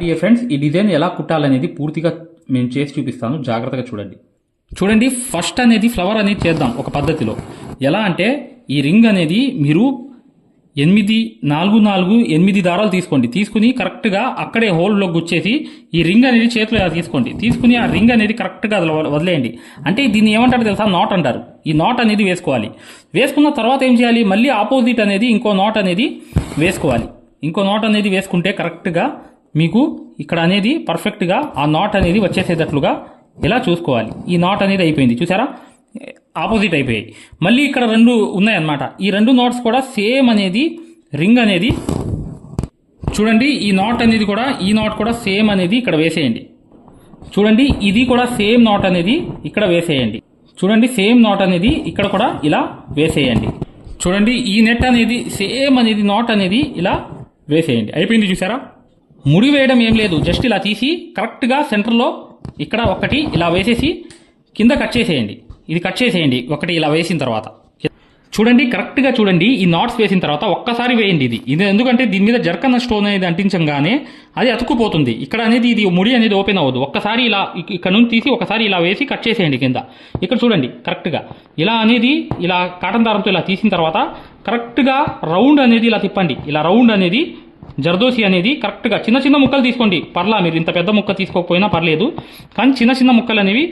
Dear friends ఈ design ఎలా కుట్టాలనేది పూర్తిగా నేను చేసి చూపిస్తాను. జాగ్రత్తగా చూడండి. చూడండి ఫస్ట్ అనేది ఫ్లవర్ అనేది చేద్దాం ఒక పద్ధతిలో. ఎలా అంటే ఈ రింగ్ అనేది మీరు ఎనిమిది నాలుగు నాలుగు ఎనిమిది దారాలు తీసుకోండి. తీసుకుని కరెక్ట్గా అక్కడే హోల్లో గుచ్చేసి ఈ రింగ్ అనేది చేతిలో తీసుకోండి? తీసుకుని ఆ రింగ్ అనేది కరెక్ట్గా వదిలేయండి. అంటే దీన్ని ఏమంటారు తెలుసా? నాట్ అంటారు. ఈ నాట్ అనేది వేసుకోవాలి. వేసుకున్న తర్వాత ఏం చేయాలి? మళ్ళీ ఆపోజిట్ అనేది ఇంకో నాట్ అనేది వేసుకోవాలి. ఇంకో నాట్ అనేది వేసుకుంటే కరెక్ట్గా మీకు ఇక్కడ అనేది పర్ఫెక్ట్గా ఆ నాట్ అనేది వచ్చేసేటట్లుగా ఇలా చూసుకోవాలి. ఈ నాట్ అనేది అయిపోయింది. చూసారా? ఆపోజిట్ అయిపోయాయి. మళ్ళీ ఇక్కడ రెండు ఉన్నాయన్నమాట. ఈ రెండు నాట్స్ కూడా సేమ్ అనేది రింగ్ అనేది చూడండి ఈ నాట్ అనేది కూడా ఈ నాట్ కూడా సేమ్ అనేది ఇక్కడ వేసేయండి. చూడండి ఇది కూడా సేమ్ నాట్ అనేది ఇక్కడ వేసేయండి. చూడండి సేమ్ నాట్ అనేది ఇక్కడ కూడా ఇలా వేసేయండి. చూడండి ఈ నెట్ అనేది సేమ్ అనేది నాట్ అనేది ఇలా వేసేయండి. అయిపోయింది చూసారా? ముడి వేయడం ఏం లేదు. జస్ట్ ఇలా తీసి కరెక్ట్గా సెంటర్లో ఇక్కడ ఒకటి ఇలా వేసేసి కింద కట్ చేసేయండి. ఇది కట్ చేసేయండి. ఒకటి ఇలా వేసిన తర్వాత. చూడండి కరెక్ట్గా చూడండి. ఈ నాట్స్ వేసిన తర్వాత ఒక్కసారి వేయండి ఇది. ఇది ఎందుకంటే దీని మీద జర్కన్న స్టోన్ అనేది అంటించంగానే అది అతుక్కుపోతుంది. ఇక్కడ అనేది ఇది ముడి అనేది ఓపెన్ అవ్వదు. ఒక్కసారి ఇలా ఇక్కడ నుంచి తీసి ఒకసారి ఇలా వేసి కట్ చేసేయండి కింద. ఇక్కడ చూడండి కరెక్ట్గా ఇలా అనేది ఇలా కాటన్ దారంతో ఇలా తీసిన తర్వాత కరెక్ట్గా రౌండ్ అనేది ఇలా తిప్పండి. ఇలా రౌండ్ అనేది జర్దోసి అనేది కరెక్ట్గా చిన్న చిన్న ముక్కలు తీసుకోండి. పర్లా మీరు ఇంత పెద్ద ముక్క తీసుకోకపోయినా పర్లేదు. కానీ చిన్న చిన్న ముక్కలు అనేవి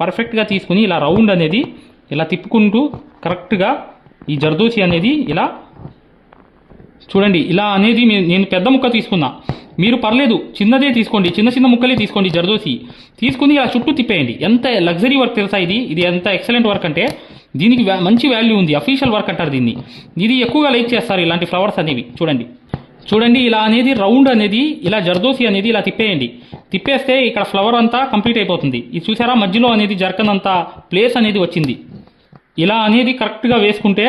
పర్ఫెక్ట్గా తీసుకుని ఇలా రౌండ్ అనేది ఇలా తిప్పుకుంటూ కరెక్ట్గా ఈ జర్దోసి అనేది ఇలా చూడండి ఇలా అనేది నేను పెద్ద ముక్క తీసుకున్నా. మీరు పర్లేదు చిన్నదే తీసుకోండి చిన్న చిన్న ముక్కలే తీసుకోండి జర్దోసి. తీసుకుని ఇలా చుట్టూ తిప్పేయండి. ఎంత లగ్జరీ వర్క్ తెలుసా ఇది? ఇది ఎంత ఎక్సలెంట్ వర్క్ అంటే దీనికి మంచి వాల్యూ ఉంది అఫీషియల్ వర్క్ అంటారు దీన్ని. ఇది ఎక్కువగా లైక్ చేస్తారు ఇలాంటి ఫ్లవర్స్ అనేవి. చూడండి. చూడండి ఇలా అనేది రౌండ్ అనేది ఇలా జర్దోసి అనేది ఇలా తిప్పేయండి. తిప్పేస్తే ఇక్కడ ఫ్లవర్ అంతా కంప్లీట్ అయిపోతుంది. ఇది చూసారా? మధ్యలో అనేది జర్కన్ అంతా ప్లేస్ అనేది వచ్చింది. ఇలా అనేది కరెక్ట్గా వేసుకుంటే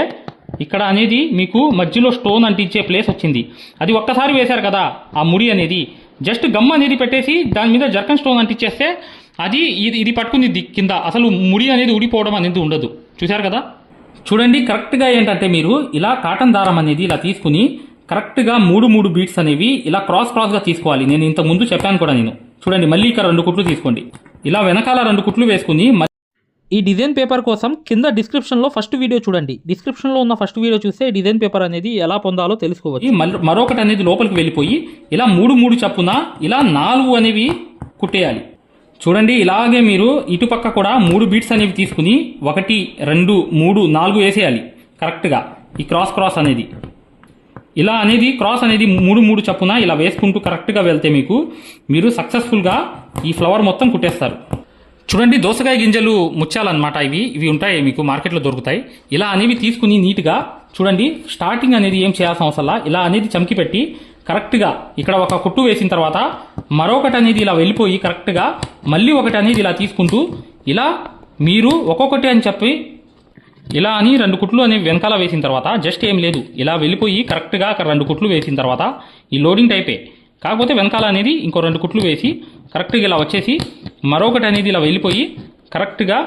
ఇక్కడ అనేది మీకు మధ్యలో స్టోన్ అంటించే ప్లేస్ వచ్చింది. అది ఒక్కసారి వేశారు కదా ఆ ముడి అనేది. జస్ట్ గమ్ అనేది పెట్టేసి దాని మీద జర్కన్ స్టోన్ అంటించేస్తే అది ఇది ఇది పట్టుకుంది కింద. అసలు ముడి అనేది ఊడిపోవడం అనేది ఉండదు. చూశారు కదా? చూడండి కరెక్ట్గా ఏంటంటే మీరు ఇలా కాటన్ దారం అనేది ఇలా తీసుకుని కరెక్ట్గా మూడు మూడు బీట్స్ అనేవి ఇలా క్రాస్ క్రాస్గా తీసుకోవాలి. నేను ఇంత ముందు చెప్పాను కూడా నేను. చూడండి మళ్ళీ ఇక్కడ రెండు కుట్లు తీసుకోండి. ఇలా వెనకాల రెండు కుట్లు వేసుకుని ఈ డిజైన్ పేపర్ కోసం కింద డిస్క్రిప్షన్లో ఫస్ట్ వీడియో చూడండి. డిస్క్రిప్షన్లో ఉన్న ఫస్ట్ వీడియో చూస్తే డిజైన్ పేపర్ అనేది ఎలా పొందాలో తెలుసుకోవచ్చు. మరొకటి అనేది లోపలికి వెళ్ళిపోయి ఇలా మూడు మూడు చప్పున ఇలా నాలుగు అనేవి కుట్టేయాలి. చూడండి ఇలాగే మీరు ఇటుపక్క కూడా మూడు బీట్స్ అనేవి తీసుకుని ఒకటి రెండు మూడు నాలుగు వేసేయాలి కరెక్ట్గా. ఈ క్రాస్ క్రాస్ అనేది. ఇలా అనేది క్రాస్ అనేది మూడు మూడు చప్పున ఇలా వేసుకుంటూ కరెక్ట్గా వెళ్తే మీకు మీరు సక్సెస్ఫుల్గా ఈ ఫ్లవర్ మొత్తం కుట్టేస్తారు. చూడండి దోసకాయ గింజలు ముత్యాలన్నమాట ఇవి. ఇవి ఉంటాయి మీకు మార్కెట్లో దొరుకుతాయి. ఇలా అనేవి తీసుకుని నీట్గా చూడండి స్టార్టింగ్ అనేది ఏం చేయాల్సిన అవసరం ఇలా అనేది చమ్కి పెట్టి కరెక్ట్గా ఇక్కడ ఒక కుట్టు వేసిన తర్వాత మరొకటి అనేది ఇలా వెళ్ళిపోయి కరెక్ట్గా మళ్ళీ ఒకటి అనేది ఇలా తీసుకుంటూ ఇలా మీరు ఒక్కొక్కటి అని చెప్పి ఇలా అని రెండు కుట్లు అనేవి వెనకాల వేసిన తర్వాత జస్ట్ ఏం లేదు. ఇలా వెళ్ళిపోయి కరెక్ట్గా అక్కడ రెండు కుట్లు వేసిన తర్వాత ఈ లోడింగ్ టైపే. కాకపోతే వెనకాల అనేది ఇంకో రెండు కుట్లు వేసి కరెక్ట్గా ఇలా వచ్చేసి మరొకటి అనేది ఇలా వెళ్ళిపోయి కరెక్ట్గా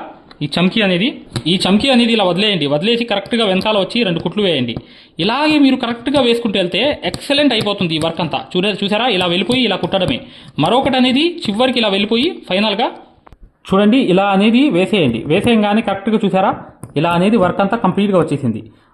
ఈ చమ్కీ అనేది ఈ చమ్కీ అనేది ఇలా వదిలేయండి. వదిలేసి కరెక్ట్గా వెనకాల వచ్చి రెండు కుట్లు వేయండి. ఇలాగే మీరు కరెక్ట్గా వేసుకుంటూ వెళ్తే ఎక్సలెంట్ అయిపోతుంది ఈ వర్క్ అంతా. చూడ చూసారా? ఇలా వెళ్ళిపోయి ఇలా కుట్టడమే. మరొకటి అనేది చివరికి ఇలా వెళ్ళిపోయి ఫైనల్గా చూడండి ఇలా అనేది వేసేయండి. వేసేయంగానే కరెక్ట్గా చూసారా? ఇలా అనేది వర్క్ అంతా కంప్లీట్గా వచ్చేసింది.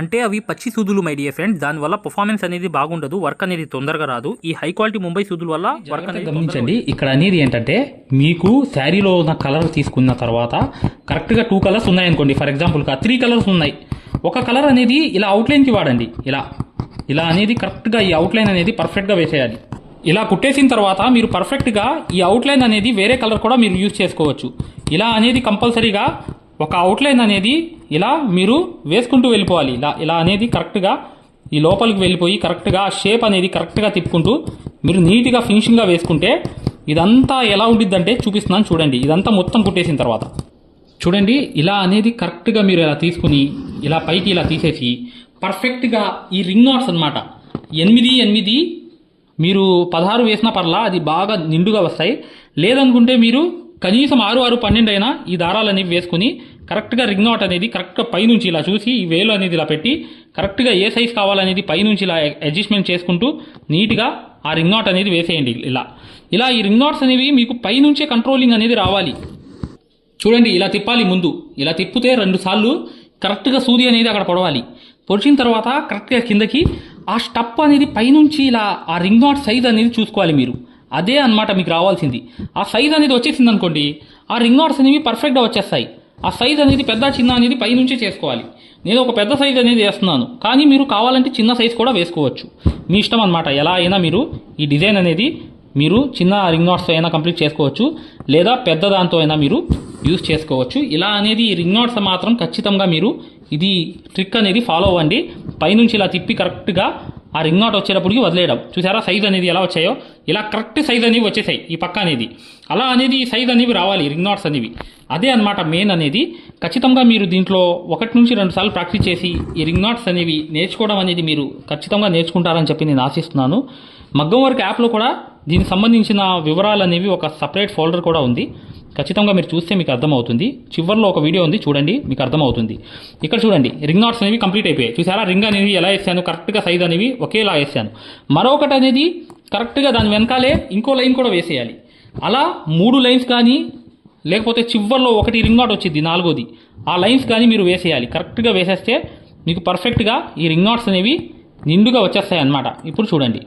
అంటే అవి పచ్చి సూదులు మై డియర్ ఫ్రెండ్స్ దానివల్ల పర్ఫార్మెన్స్ అనేది బాగుండదు వర్క్ అనేది తొందరగా రాదు. ఈ హై క్వాలిటీ ముంబై సూదుల వల్ల వర్క్ అనేది గమనించండి. ఇక్కడ అనేది ఏంటంటే మీకు శారీలో ఉన్న కలర్ తీసుకున్న తర్వాత కరెక్ట్గా టూ కలర్స్ ఉన్నాయనుకోండి. ఫర్ ఎగ్జాంపుల్గా త్రీ కలర్స్ ఉన్నాయి. ఒక కలర్ అనేది ఇలా అవుట్లైన్కి వాడండి. ఇలా. ఇలా అనేది కరెక్ట్గా ఈ అవుట్లైన్ అనేది పర్ఫెక్ట్గా వేసేయాలి. ఇలా కుట్టేసిన తర్వాత మీరు పర్ఫెక్ట్గా ఈ అవుట్లైన్ అనేది వేరే కలర్ కూడా మీరు యూజ్ చేసుకోవచ్చు. ఇలా అనేది కంపల్సరీగా ఒక అవుట్లైన్ అనేది ఇలా మీరు వేసుకుంటూ వెళ్ళిపోవాలి. ఇలా ఇలా అనేది కరెక్ట్గా ఈ లోపలికి వెళ్ళిపోయి కరెక్ట్గా షేప్ అనేది కరెక్ట్గా తిప్పుకుంటూ మీరు నీట్గా ఫినిషింగ్గా వేసుకుంటే ఇదంతా ఎలా ఉండిద్దంటే చూపిస్తున్నాను చూడండి. ఇదంతా మొత్తం కుట్టేసిన తర్వాత. చూడండి ఇలా అనేది కరెక్ట్గా మీరు ఇలా తీసుకుని ఇలా పైకి ఇలా తీసేసి పర్ఫెక్ట్గా ఈ రింగ్ నాట్స్ అనమాట ఎనిమిది ఎనిమిది మీరు పదహారు వేసిన పర్లా అది బాగా నిండుగా వస్తాయి. లేదనుకుంటే మీరు కనీసం ఆరు ఆరు పన్నెండు అయినా ఈ దారాలు అనేవి వేసుకుని కరెక్ట్గా రింగ్ నాట్ అనేది కరెక్ట్గా పైనుంచి ఇలా చూసి ఈ వేలు అనేది ఇలా పెట్టి కరెక్ట్గా ఏ సైజ్ కావాలనేది పైనుంచి ఇలా అడ్జస్ట్మెంట్ చేసుకుంటూ నీట్గా ఆ రింగ్ నాట్ అనేది వేసేయండి ఇలా. ఇలా ఈ రింగ్ నాట్స్ అనేవి మీకు పైనుంచే కంట్రోలింగ్ అనేది రావాలి. చూడండి ఇలా తిప్పాలి ముందు. ఇలా తిప్పితే రెండు సార్లు కరెక్ట్గా సూది అనేది అక్కడ పొడవాలి. పొడిచిన తర్వాత కరెక్ట్గా కిందకి ఆ స్టప్ అనేది పైనుంచి ఇలా ఆ రింగ్ నాట్ సైజ్ అనేది చూసుకోవాలి మీరు. అదే అన్నమాట మీకు రావాల్సింది. ఆ సైజ్ అనేది వచ్చేసింది అనుకోండి ఆ రింగ్ నాట్స్ అనేవి పర్ఫెక్ట్గా వచ్చేస్తాయి. ఆ సైజ్ అనేది పెద్ద చిన్న అనేది పైనుంచే చేసుకోవాలి. నేను ఒక పెద్ద సైజ్ అనేది వేస్తున్నాను. కానీ మీరు కావాలంటే చిన్న సైజ్ కూడా వేసుకోవచ్చు. మీ ఇష్టం అనమాట ఎలా అయినా మీరు ఈ డిజైన్ అనేది మీరు చిన్న రింగ్ నాట్స్ అయినా కంప్లీట్ చేసుకోవచ్చు. లేదా పెద్ద దాంతో అయినా మీరు యూస్ చేసుకోవచ్చు. ఇలా అనేది ఈ రింగ్ నాట్స్ మాత్రం ఖచ్చితంగా మీరు ఇది ట్రిక్ అనేది ఫాలో అవ్వండి. పైనుంచి ఇలా తిప్పి కరెక్ట్గా ఆ రింగ్ నాట్ వచ్చేటప్పటికి వదిలేయడం. చూసారా? సైజ్ అనేది ఎలా వచ్చాయో? ఇలా కరెక్ట్ సైజ్ అనేవి వచ్చేసాయి ఈ పక్క అనేది. అలా అనేది ఈ సైజ్ అనేవి రావాలి రింగ్ నాట్స్ అనేవి. అదే అన్నమాట మెయిన్ అనేది. ఖచ్చితంగా మీరు దీంట్లో ఒకటి నుంచి రెండు సార్లు ప్రాక్టీస్ చేసి ఈ రింగ్ నాట్స్ అనేవి నేర్చుకోవడం అనేది మీరు ఖచ్చితంగా నేర్చుకుంటారని చెప్పి నేను ఆశిస్తున్నాను. మగ్గం వర్క్ యాప్లో కూడా దీనికి సంబంధించిన వివరాలు అనేవి ఒక సపరేట్ ఫోల్డర్ కూడా ఉంది. ఖచ్చితంగా మీరు చూస్తే మీకు అర్థమవుతుంది. చివరిలో ఒక వీడియో ఉంది చూడండి మీకు అర్థమవుతుంది. ఇక్కడ చూడండి రింగ్ నాట్స్ అనేవి కంప్లీట్ అయిపోయాయి. చూసారా? రింగ్ అనేవి ఎలా వేసాను? కరెక్ట్గా సైజ్ అనేవి ఒకేలా వేసాను. మరొకటి అనేది కరెక్ట్గా దాని వెనకాలే ఇంకో లైన్ కూడా వేసేయాలి. అలా మూడు లైన్స్ కానీ లేకపోతే చివర్లో ఒకటి రింగ్ నాట్ వచ్చింది నాలుగోది. ఆ లైన్స్ కానీ మీరు వేసేయాలి. కరెక్ట్గా వేసేస్తే మీకు పర్ఫెక్ట్గా ఈ రింగ్ నాట్స్ అనేవి నిండుగా వచ్చేస్తాయి అన్నమాట ఇప్పుడు చూడండి.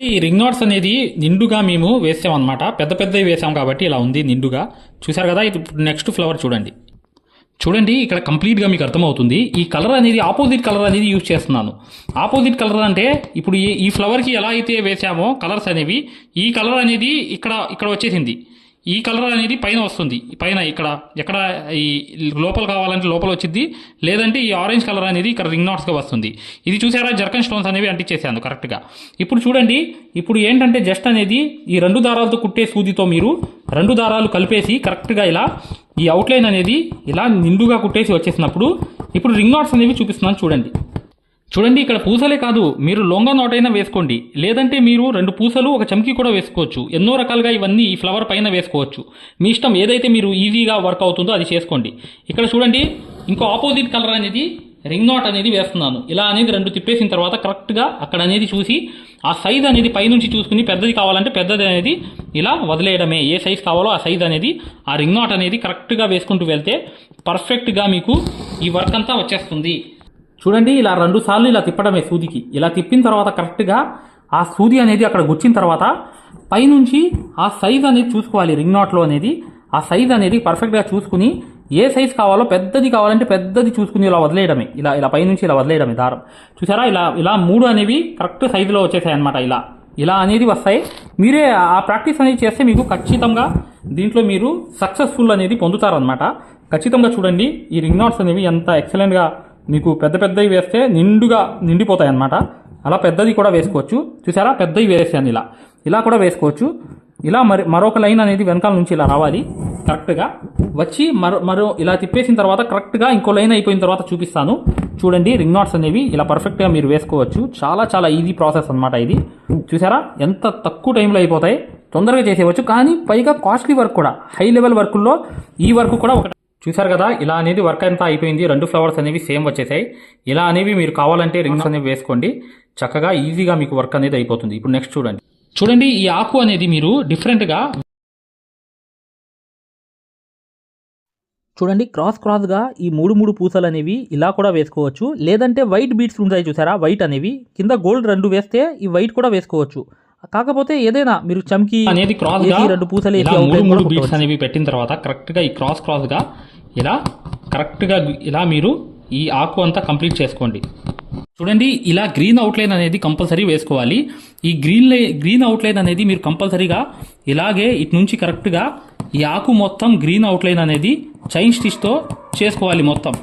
ఈ రింగ్ నోట్స్ అనేది నిండుగా మేము వేసాం అనమాట పెద్ద పెద్దవి వేసాం కాబట్టి ఇలా ఉంది నిండుగా. చూసారు కదా ఇప్పుడు నెక్స్ట్ ఫ్లవర్ చూడండి. చూడండి ఇక్కడ కంప్లీట్గా మీకు అర్థమవుతుంది. ఈ కలర్ అనేది ఆపోజిట్ కలర్ అనేది యూజ్ చేస్తున్నాను. ఆపోజిట్ కలర్ అంటే ఇప్పుడు ఈ ఈ ఫ్లవర్కి ఎలా అయితే వేసామో కలర్స్ అనేవి ఈ కలర్ అనేది ఇక్కడ ఇక్కడ వచ్చేసింది. ఈ కలర్ అనేది పైన వస్తుంది. పైన ఇక్కడ ఎక్కడ ఈ లోపల కావాలంటే లోపల వచ్చింది లేదంటే ఈ ఆరెంజ్ కలర్ అనేది ఇక్కడ రింగ్ నాట్స్గా వస్తుంది. ఇది చూసారా? జర్కన్ స్టోన్స్ అనేవి అంటించేసాను కరెక్ట్గా ఇప్పుడు చూడండి. ఇప్పుడు ఏంటంటే జస్ట్ అనేది ఈ రెండు దారాలతో కుట్టే సూదితో మీరు రెండు దారాలు కలిపేసి కరెక్ట్గా ఇలా ఈ అవుట్లైన్ అనేది ఇలా నిండుగా కుట్టేసి వచ్చేసినప్పుడు ఇప్పుడు రింగ్ నాట్స్ అనేవి చూపిస్తున్నాను చూడండి. చూడండి ఇక్కడ పూసలే కాదు మీరు లొంగ నోటైనా వేసుకోండి. లేదంటే మీరు రెండు పూసలు ఒక చమ్కి కూడా వేసుకోవచ్చు. ఎన్నో రకాలుగా ఇవన్నీ ఈ ఫ్లవర్ పైన వేసుకోవచ్చు. మీ ఇష్టం ఏదైతే మీరు ఈజీగా వర్క్ అవుతుందో అది చేసుకోండి. ఇక్కడ చూడండి ఇంకో ఆపోజిట్ కలర్ అనేది రింగ్ నాట్ అనేది వేస్తున్నాను. ఇలా అనేది రెండు తిప్పేసిన తర్వాత కరెక్ట్గా అక్కడ అనేది చూసి ఆ సైజ్ అనేది పైనుంచి చూసుకుని పెద్దది కావాలంటే పెద్దది అనేది ఇలా వదిలేయడమే. ఏ సైజ్ కావాలో ఆ సైజ్ అనేది ఆ రింగ్ నాట్ అనేది కరెక్ట్గా వేసుకుంటూ వెళ్తే పర్ఫెక్ట్గా మీకు ఈ వర్క్ అంతా వచ్చేస్తుంది. చూడండి ఇలా రెండు సార్లు ఇలా తిప్పడమే సూదికి. ఇలా తిప్పిన తర్వాత కరెక్ట్గా ఆ సూది అనేది అక్కడ గుచ్చిన తర్వాత పైనుంచి ఆ సైజ్ అనేది చూసుకోవాలి రింగ్ నాట్లో అనేది. ఆ సైజ్ అనేది పర్ఫెక్ట్గా చూసుకుని ఏ సైజ్ కావాలో పెద్దది కావాలంటే పెద్దది చూసుకుని ఇలా వదిలేయడమే. ఇలా ఇలా పైనుంచి ఇలా వదిలేయడమే దారం. చూసారా ఇలా ఇలా మూడు అనేవి కరెక్ట్ సైజులో వచ్చేసాయి అనమాట ఇలా. ఇలా అనేది వస్తాయి. మీరే ఆ ప్రాక్టీస్ అనేది చేస్తే మీకు ఖచ్చితంగా దీంట్లో మీరు సక్సెస్ఫుల్ అనేది పొందుతారనమాట ఖచ్చితంగా చూడండి ఈ రింగ్ నాట్స్ అనేవి ఎంత ఎక్సలెంట్గా మీకు పెద్ద పెద్దవి వేస్తే నిండుగా నిండిపోతాయి అన్నమాట అలా పెద్దది కూడా వేసుకోవచ్చు. చూసారా? పెద్దవి వేసాను ఇలా. ఇలా కూడా వేసుకోవచ్చు. ఇలా మరి మరొక లైన్ అనేది వెనకాల నుంచి ఇలా రావాలి. కరెక్ట్గా వచ్చి మరో మరో ఇలా తిప్పేసిన తర్వాత కరెక్ట్గా ఇంకో లైన్ అయిపోయిన తర్వాత చూపిస్తాను. చూడండి రింగ్ నాట్స్ అనేవి ఇలా పర్ఫెక్ట్గా మీరు వేసుకోవచ్చు. చాలా చాలా ఈజీ ప్రాసెస్ అన్నమాట ఇది. చూసారా? ఎంత తక్కువ టైంలో అయిపోతాయి. తొందరగా చేసేయవచ్చు. కానీ పైగా కాస్ట్లీ వర్క్ కూడా. హై లెవెల్ వర్కుల్లో ఈ వర్క్ కూడా ఒక చూసారు కదా ఇలా అనేది వర్క్ అంతా అయిపోయింది. రెండు ఫ్లవర్స్ అనేవి సేమ్ వచ్చేసాయి. ఇలా అనేవి మీరు కావాలంటే రింగ్స్ అనేవి వేసుకోండి. చక్కగా ఈజీగా మీకు వర్క్ అనేది అయిపోతుంది. ఇప్పుడు నెక్స్ట్ చూడండి. చూడండి ఈ ఆకు అనేది మీరు డిఫరెంట్గా చూడండి క్రాస్ క్రాస్గా ఈ మూడు మూడు పూసలు అనేవి ఇలా కూడా వేసుకోవచ్చు. లేదంటే వైట్ బీట్స్ ఉంటాయి చూసారా? వైట్ అనేవి. కింద గోల్డ్ రెండు వేస్తే ఈ వైట్ కూడా వేసుకోవచ్చు. కాకపోతే ఏదైనా మీరు చమ్కి అనేది క్రాస్ రెండు పూసలు మూడు మూడు బీట్స్. అనేవి పెట్టిన తర్వాత కరెక్ట్గా ఈ క్రాస్ క్రాస్గా ఇలా కరెక్ట్గా ఇలా మీరు ఈ ఆకు అంతా కంప్లీట్ చేసుకోండి. చూడండి ఇలా గ్రీన్ అవుట్లైన్ అనేది కంపల్సరీ వేసుకోవాలి. ఈ గ్రీన్ గ్రీన్ అవుట్లైన్ అనేది మీరు కంపల్సరీగా ఇలాగే ఇటు నుంచి కరెక్ట్గా ఈ ఆకు మొత్తం గ్రీన్ అవుట్లైన్ అనేది చైన్ స్టిచ్తో చేసుకోవాలి మొత్తం.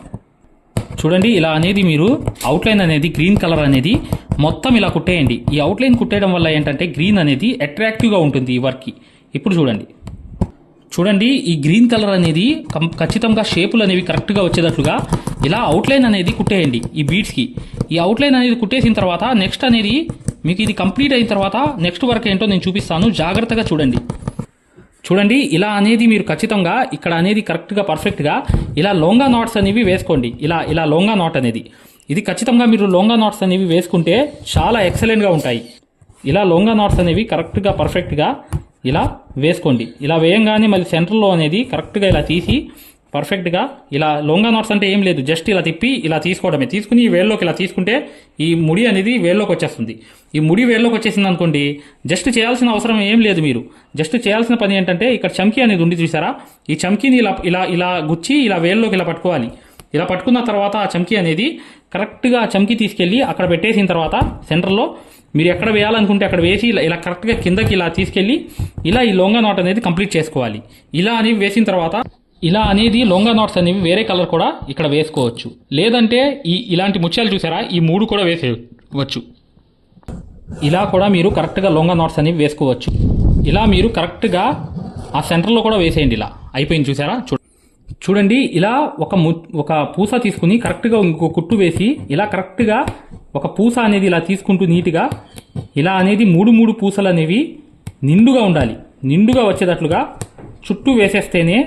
చూడండి ఇలా అనేది మీరు అవుట్లైన్ అనేది గ్రీన్ కలర్ అనేది మొత్తం ఇలా కుట్టేయండి. ఈ అవుట్లైన్ కుట్టేయడం వల్ల ఏంటంటే గ్రీన్ అనేది అట్రాక్టివ్గా ఉంటుంది ఈ వర్క్కి ఇప్పుడు చూడండి. చూడండి ఈ గ్రీన్ కలర్ అనేది కం- ఖచ్చితంగా షేపులు అనేవి కరెక్ట్గా వచ్చేటట్లుగా ఇలా అవుట్లైన్ అనేది కుట్టేయండి ఈ బీడ్స్కి ఈ అవుట్లైన్ అనేది కుట్టేసిన తర్వాత నెక్స్ట్ అనేది మీకు ఇది కంప్లీట్ అయిన తర్వాత నెక్స్ట్ వర్క్ ఏంటో నేను చూపిస్తాను. జాగ్రత్తగా చూడండి. చూడండి ఇలా అనేది మీరు ఖచ్చితంగా ఇక్కడ అనేది కరెక్ట్గా పర్ఫెక్ట్గా ఇలా లోంగా నాట్స్ అనేవి వేసుకోండి. ఇలా ఇలా లోంగా నాట్ అనేది. ఇది ఖచ్చితంగా మీరు లోంగా నాట్స్ అనేవి వేసుకుంటే చాలా ఎక్సలెంట్గా ఉంటాయి. ఇలా లోంగా నాట్స్ అనేవి కరెక్ట్గా పర్ఫెక్ట్గా ఇలా వేసుకోండి. ఇలా వేయంగానే మళ్ళీ సెంటర్లో అనేది కరెక్ట్గా ఇలా తీసి పర్ఫెక్ట్గా ఇలా లోంగా నాట్స్ అంటే ఏం లేదు. జస్ట్ ఇలా తిప్పి ఇలా తీసుకోవడమే. తీసుకుని ఈ వేల్లోకి ఇలా తీసుకుంటే ఈ ముడి అనేది వేల్లోకి వచ్చేస్తుంది. ఈ ముడి వేల్లోకి వచ్చేసింది అనుకోండి జస్ట్ చేయాల్సిన అవసరం ఏం లేదు మీరు. జస్ట్ చేయాల్సిన పని ఏంటంటే ఇక్కడ చమ్కీ అనేది ఉంది చూసారా? ఈ చమ్కీని ఇలా ఇలా ఇలా గుచ్చి ఇలా వేల్లోకి ఇలా పట్టుకోవాలి. ఇలా పట్టుకున్న తర్వాత ఆ చమ్కీ అనేది కరెక్ట్గా చమ్కి తీసుకెళ్ళి అక్కడ పెట్టేసిన తర్వాత సెంటర్లో మీరు ఎక్కడ వేయాలనుకుంటే అక్కడ వేసి ఇలా ఇలా కరెక్ట్గా కిందకి ఇలా తీసుకెళ్ళి ఇలా ఈ లొంగ నాట్ అనేది కంప్లీట్ చేసుకోవాలి. ఇలా అనేవి వేసిన తర్వాత ఇలా అనేది లొంగా నాట్స్ అనేవి వేరే కలర్ కూడా ఇక్కడ వేసుకోవచ్చు. లేదంటే ఈ ఇలాంటి ముత్యాలు చూసారా? ఈ మూడు కూడా వేసేయవచ్చు. ఇలా కూడా మీరు కరెక్ట్గా లొంగా నాట్స్ అనేవి వేసుకోవచ్చు. ఇలా మీరు కరెక్ట్గా ఆ సెంటర్లో కూడా వేసేయండి ఇలా. అయిపోయింది చూసారా? చూడ చూడండి ఇలా ఒక ము ఒక పూస తీసుకుని కరెక్ట్గా ఇంకో కుట్టు వేసి ఇలా కరెక్ట్గా ఒక పూస అనేది ఇలా తీసుకుంటూ నీట్గా ఇలా అనేది మూడు మూడు పూసలు అనేవి నిండుగా ఉండాలి. నిండుగా వచ్చేటట్లుగా చుట్టూ వేసేస్తేనే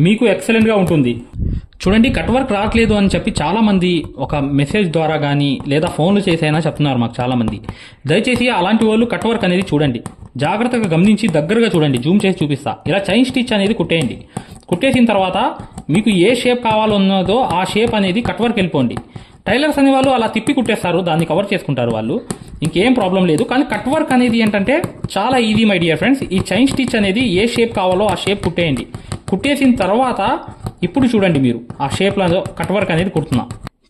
మీకు ఎక్సలెంట్గా ఉంటుంది. చూడండి కట్ వర్క్ రావట్లేదు అని చెప్పి చాలామంది ఒక మెసేజ్ ద్వారా కానీ లేదా ఫోన్లు చేసైనా చెప్తున్నారు మాకు చాలామంది. దయచేసి అలాంటి వాళ్ళు కట్ వర్క్ అనేది చూడండి. జాగ్రత్తగా గమనించి దగ్గరగా చూడండి జూమ్ చేసి చూపిస్తా. ఇలా చైన్ స్టిచ్ అనేది కుట్టేయండి. కుట్టేసిన తర్వాత మీకు ఏ షేప్ కావాలన్నదో ఆ షేప్ అనేది కట్ వర్క్ వెళ్ళిపోండి. టైలర్స్ అనే వాళ్ళు అలా తిప్పి కుట్టేస్తారు దాన్ని కవర్ చేసుకుంటారు వాళ్ళు. ఇంకేం ప్రాబ్లం లేదు. కానీ కట్ వర్క్ అనేది ఏంటంటే చాలా ఈజీ మై డియర్ ఫ్రెండ్స్. ఈ చైన్ స్టిచ్ అనేది ఏ షేప్ కావాలో ఆ షేప్ కుట్టేయండి. కుట్టేసిన తర్వాత ఇప్పుడు చూడండి మీరు ఆ షేప్లో కట్ వర్క్ అనేది కుడుతున్నా.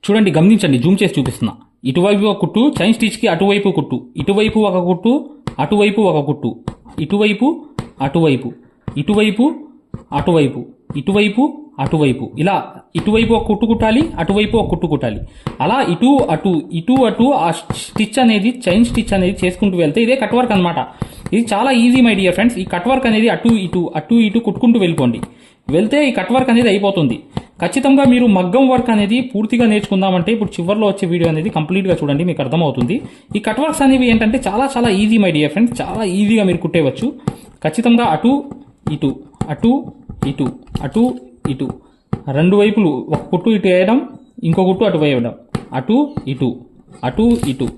చూడండి గమనించండి జూమ్ చేసి చూపిస్తున్నా. ఇటువైపు ఒక కుట్టు చైన్ స్టిచ్కి అటువైపు కుట్టు. ఇటువైపు ఒక కుట్టు అటువైపు ఒక కుట్టు ఇటువైపు అటువైపు. ఇటువైపు అటువైపు. ఇటువైపు అటువైపు. ఇలా ఇటువైపు ఒక కుట్టు కుట్టాలి అటువైపు ఒక కుట్టు కుట్టాలి. అలా ఇటు అటు ఇటు అటు ఆ స్టిచ్ అనేది చైన్ స్టిచ్ అనేది చేసుకుంటూ వెళ్తే ఇదే కట్ వర్క్ అనమాట ఇది చాలా ఈజీ మై డియర్ ఫ్రెండ్స్. ఈ కట్ వర్క్ అనేది అటు ఇటు అటు ఇటు కుట్టుకుంటూ వెళ్ళిపోండి. వెళ్తే ఈ కట్ వర్క్ అనేది అయిపోతుంది. ఖచ్చితంగా మీరు మగ్గం వర్క్ అనేది పూర్తిగా నేర్చుకుందామంటే ఇప్పుడు చివరిలో వచ్చే వీడియో అనేది కంప్లీట్గా చూడండి మీకు అర్థమవుతుంది. ఈ కట్ వర్క్స్ అనేవి ఏంటంటే చాలా చాలా ఈజీ మై డియర్ ఫ్రెండ్స్ చాలా ఈజీగా మీరు కుట్టేవచ్చు. ఖచ్చితంగా అటు ఇటు అటు ఇటు అటు ఇటు. రెండు వైపులు ఒక కుట్టు ఇటు వేయడం ఇంకో కుట్టు అటు వేయడం. అటు ఇటు అటు ఇటు.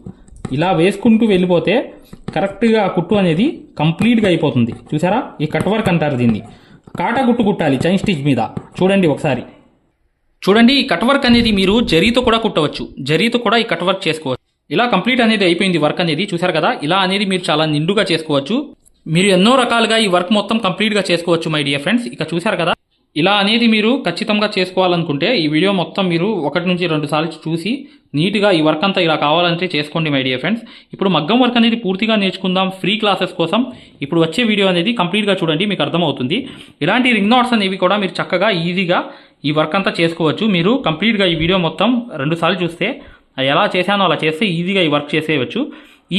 ఇలా వేసుకుంటూ వెళ్ళిపోతే కరెక్ట్గా ఆ కుట్టు అనేది కంప్లీట్గా అయిపోతుంది. చూసారా? ఈ కట్ వర్క్ అంటారు దీన్ని. కాటా కుట్టు కుట్టాలి చైన్ స్టిచ్ మీద. చూడండి ఒకసారి. చూడండి ఈ కట్ వర్క్ అనేది మీరు జరీతో కూడా కుట్టవచ్చు. జరీతో కూడా ఈ కట్ వర్క్ చేసుకోవచ్చు. ఇలా కంప్లీట్ అనేది అయిపోయింది వర్క్ అనేది చూసారు కదా? ఇలా అనేది మీరు చాలా నిండుగా చేసుకోవచ్చు. మీరు ఎన్నో రకాలుగా ఈ వర్క్ మొత్తం కంప్లీట్గా చేసుకోవచ్చు మై డియర్ ఫ్రెండ్స్. ఇక చూసారు కదా? ఇలా అనేది మీరు ఖచ్చితంగా చేసుకోవాలనుకుంటే ఈ వీడియో మొత్తం మీరు ఒకటి నుంచి రెండు సార్లు చూసి నీట్గా ఈ వర్క్ అంతా ఇలా కావాలంటే చేసుకోండి మై డియర్ ఫ్రెండ్స్. ఇప్పుడు మగ్గం వర్క్ అనేది పూర్తిగా నేర్చుకుందాం. ఫ్రీ క్లాసెస్ కోసం ఇప్పుడు వచ్చే వీడియో అనేది కంప్లీట్గా చూడండి మీకు అర్థమవుతుంది. ఇలాంటి రింగ్ నాట్స్ అనేవి కూడా మీరు చక్కగా ఈజీగా ఈ వర్క్ అంతా చేసుకోవచ్చు. మీరు కంప్లీట్గా ఈ వీడియో మొత్తం రెండుసార్లు చూస్తే ఎలా చేశానో అలా చేస్తే ఈజీగా ఈ వర్క్ చేసేయవచ్చు.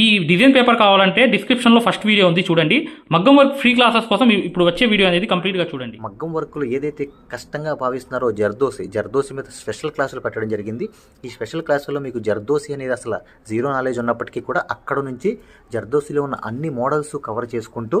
ఈ డిజైన్ పేపర్ కావాలంటే డిస్క్రిప్షన్లో ఫస్ట్ వీడియో ఉంది చూడండి. మగ్గం వర్క్ ఫ్రీ క్లాసెస్ కోసం ఇప్పుడు వచ్చే వీడియో అనేది కంప్లీట్గా చూడండి. మగ్గం వర్క్లు ఏదైతే కష్టంగా భావిస్తున్నారో జర్దోసి జర్దోసి మీద స్పెషల్ క్లాసులు పెట్టడం జరిగింది. ఈ స్పెషల్ క్లాసుల్లో మీకు జర్దోసి అనేది అసలు జీరో నాలెడ్జ్ ఉన్నప్పటికీ కూడా అక్కడ నుంచి జర్దోసిలో ఉన్న అన్ని మోడల్స్ కవర్ చేసుకుంటూ